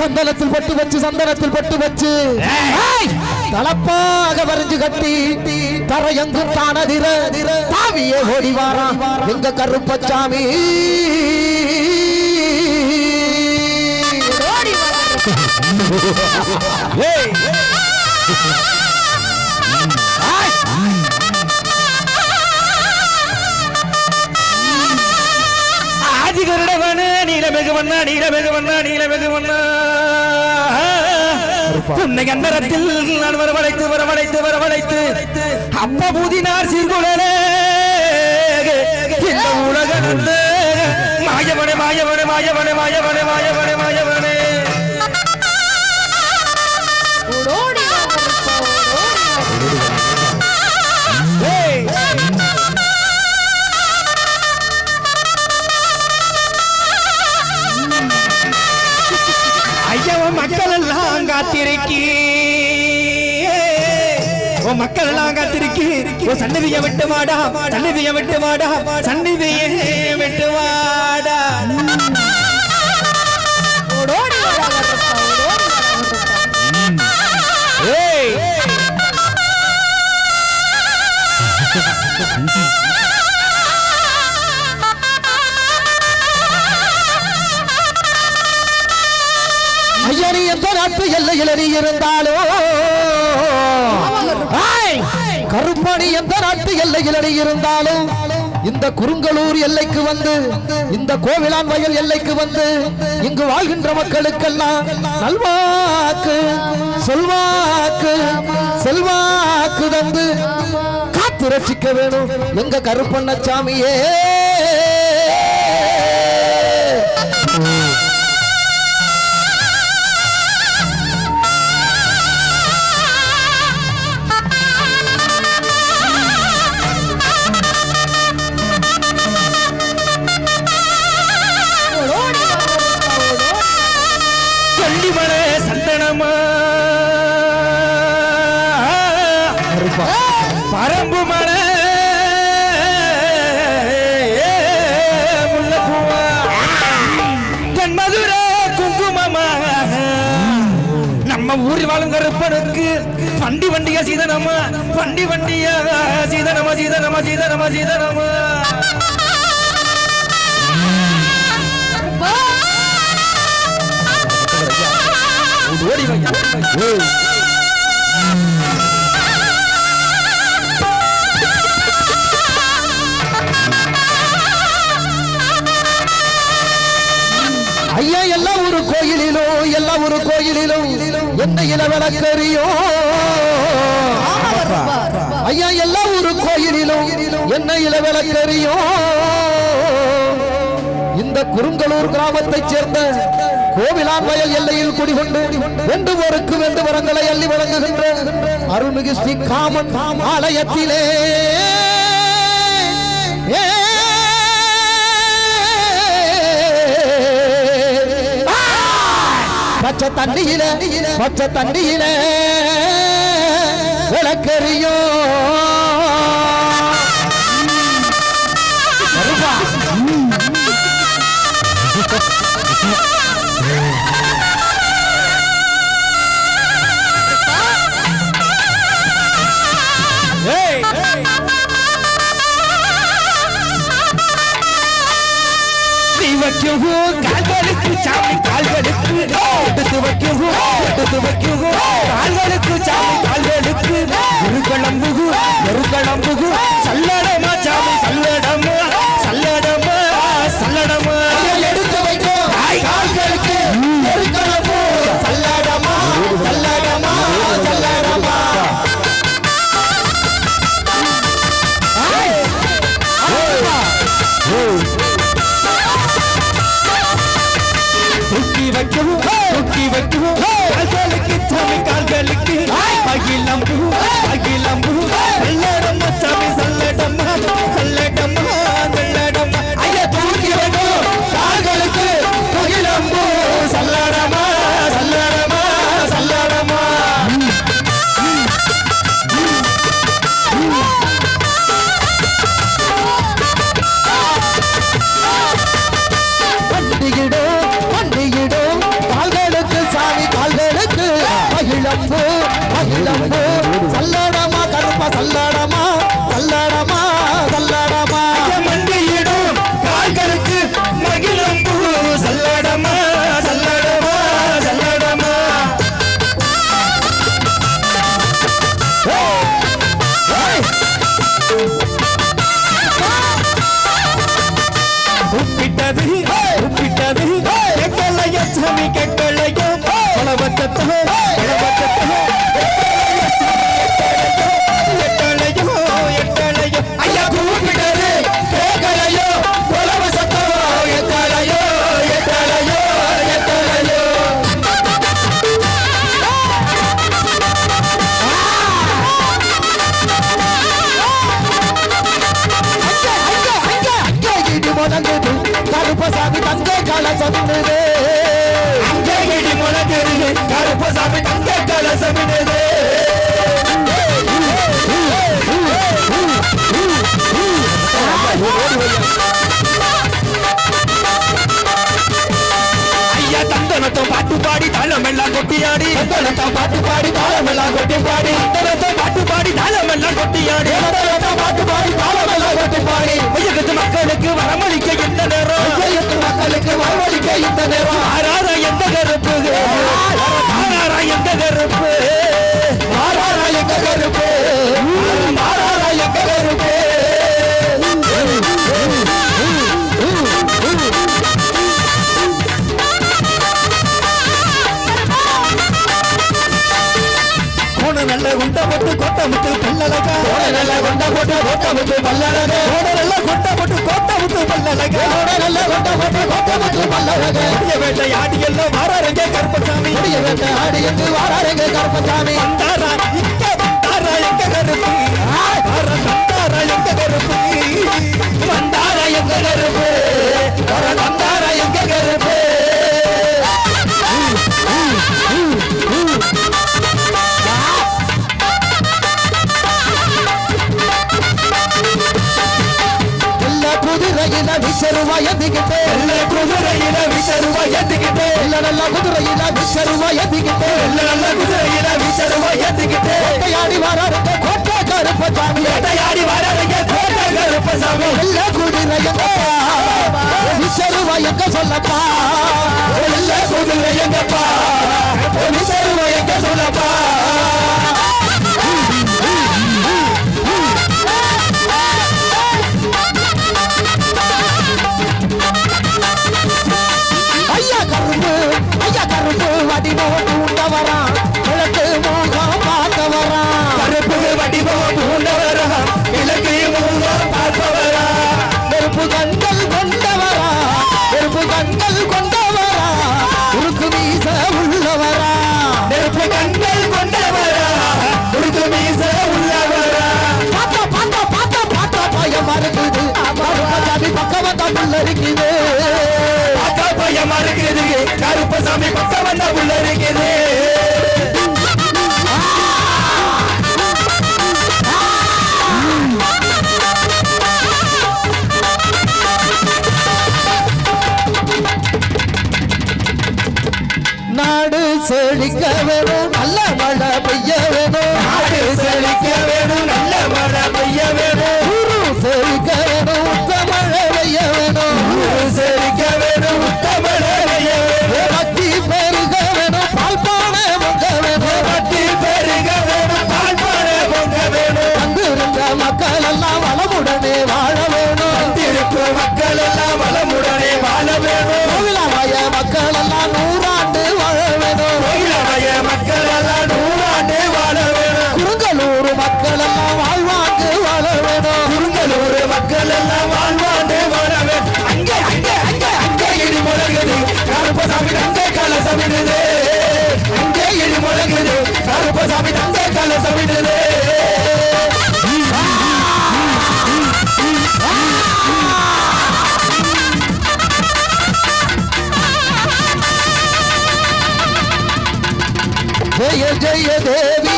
சந்தனத்தில் பட்டு வச்சு சந்தனத்தில் பட்டு வச்சு. தலப்பாக வரைஞ்சு கட்டி தரையங்கும் தானதிர தாவியே ஓடி வாரான் எங்க கருப்பச்சாமி? ஏய். நீலமெகுவண்ணா நீலமெகுவண்ணா நீலமெகுவண்ணா உன்னை அந்தரத்தில் நான் வரவழைத்து வரவழைத்து வரவழைத்து. அப்ப புதினார் சீர்குழலே இந்த உலக மாயவனே மாயவனே மாயவனே மாயவனே மாயவனே மாயவனே. மக்கள் எல்லாம் காத்திருக்கி ஓ மக்கள் எல்லாம் காத்திருக்கி ஓ சன்னதிய விட்டு வாடா சன்னதிய விட்டு வாடா சன்னதிய விட்டு வாடா. ஏய். ஐயா நீ எந்த நாட்டு எல்லையில் நீ இருந்தாலோ! கருப்பணி எந்த நாட்டு எல்லையில் இருந்தாலும் இந்த குறுங்கலூர் எல்லைக்கு வந்து இந்த கோவிலான் வயல் எல்லைக்கு வந்து இங்கு வாழ்கின்ற மக்களுக்கெல்லாம் நல்வாக்கு சொல்வாக்கு செல்வாக்கு தந்து காத்து ரட்சிக்க வேணும். எங்க கருப்பண்ணச்சாமியே ஓடோடி ஊரில் வாழும் கருப்பனுக்கு. வண்டி வண்டியா சீதனமா வண்டி வண்டியா சீதனமா சீதனமா சீதனமா சீதனமா கருப்பா. ஓடி வையா ஏய் ஐயா எல்லா ஒரு கோயிலிலோ எல்லா ஒரு கோயிலிலோ என்ன கருப்பா. ஐயா எல்லா ஒரு கோயிலிலும் என்ன இளவலக்கரியோ இந்த குறுங்கலூர் கிராமத்தைச் சேர்ந்த கோவிலான் வயல் எல்லையில் குடிகொண்டு வேண்டுவோருக்கு வேண்டு வரங்களை அள்ளி வழங்குகின்ற அருள்மிகு ஸ்ரீ காமன் ஆலயத்திலே பச்சை தண்ணியில பச்சை தண்ணியில விளக்கறியோ. ஏய் எடுத்து வைக்கும் கால்களுக்கு கால்களுக்கு கொட்டியாடி பாட்டு பாடி தாளமெல்லாம் கொட்டி பாடி. சந்தனத்தம் பாட்டு பாடி தாளமெல்லாம் கொட்டி ஆடி. சந்தனத்தம் பாட்டு பாடி தாளமெல்லாம் கொட்டி பாடி. உயகத்து மக்களுக்கு வரமளிக்க இந்த நேரம். மக்களுக்கு வரமளிக்க இந்த நேரம். நல்ல குண்ட போட்டு கோட்டை முத்து பல்லழகா. நல்ல குண்ட போட்டு கோட்டை முத்து பல்லழகா. நல்ல குண்ட போட்டு கோட்டை முத்து பல்லழகா. நல்ல குண்ட போட்டு கோட்டை முத்து பல்லழகா. முடிய வேட்டை ஆடி எல்லாம் வாராருங்க கருப்பசாமி. முடிய வேட்டை ஆடி எங்கு வாராருங்க கருப்பசாமி. வந்தாரா இங்க வந்தாரா எங்க கருப்பு? எத்திக்கிட்டு இல்ல குதிரையில விசருவா எத்திக்கிட்டு இல்ல நல்ல குதிரையில விசருவா எத்திக்கிட்டு இல்ல நல்ல குதிரையில விசருவா எத்திக்கிட்டு வேட்டையாடி வராருங்க கோட்டை கருப்ப சாமி. வேட்டையாடி வராருங்க கோட்டை கருப்ப சாமி. இல்ல குதிரையங்க விசருவா எங்க சொல்லப்பா. இல்ல குதிரையங்கப்பா இருக்குது அக்கா பையமா இருக்குது கருப்பசாமி பக்கம் வந்த உள்ள இருக்குது நாடு செழிக்க வேணும். எல்லாம் வளமுடனே வாழ வேணும். திருப்பு மக்கள் எல்லாம் வளமுடனே வாழ வேணும். கோவிலாலய மக்கள் எல்லாம் நூறாண்டு வாழ வேணும். கோயிலமய மக்கள் எல்லாம் நூறாண்டு வாழ வேணும். குருங்கலூர் மக்கள் எல்லாம் வாழ்வாங்கு வாழ வேணும். குருங்கலூர் மக்கள் எல்லாம் வாழ்வாண்டு வாழ வேணும். அங்கே அங்கே அங்கே அங்கே இடி முழங்குது. கருப்பசாமி தந்தை கலசமிடுது. அங்கே இடி முழங்குது. கருப்பசாமி தந்தை கலசமிடுது. தேவி